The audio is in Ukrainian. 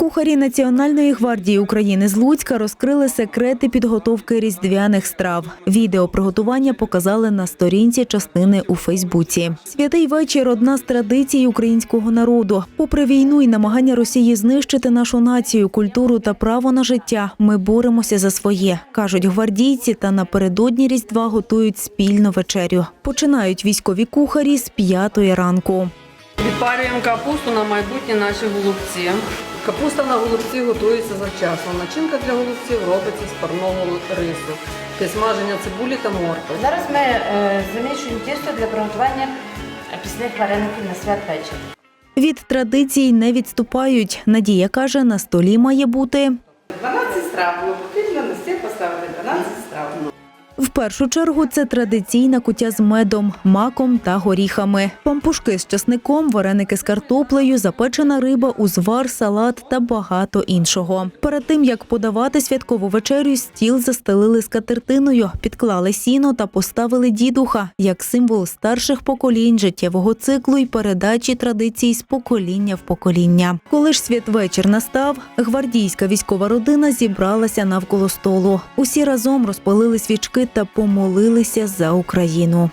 Кухарі Національної гвардії України з Луцька розкрили секрети підготовки різдвяних страв. Відео приготування показали на сторінці частини у Фейсбуці. Святий вечір одна з традицій українського народу. Попри війну і намагання Росії знищити нашу націю, культуру та право на життя, ми боремося за своє, кажуть гвардійці, та напередодні Різдва готують спільну вечерю. Починають військові кухарі з п'ятої ранку. Відпарюємо капусту на майбутні наші голубці. Капуста на голубці готується завчасно. Начинка для голубців робиться з парного рису, підсмаження цибулі та моркви. Зараз ми е, замішуємо тісто для приготування пісних вареників на святвечір. Від традицій не відступають. Надія каже, на столі має бути 12 страв. Ми потрібно на стіл поставили 12 страв. В першу чергу. Це традиційна кутя з медом, маком та горіхами, пампушки з часником, вареники з картоплею, запечена риба, узвар, салат та багато іншого. Перед тим як подавати святкову вечерю, стіл застелили скатертиною, підклали сіно та поставили дідуха як символ старших поколінь, життєвого циклу і передачі традицій з покоління в покоління. Коли ж святвечір настав, гвардійська військова родина зібралася навколо столу. Усі разом розпалили свічки та помолилися за Україну.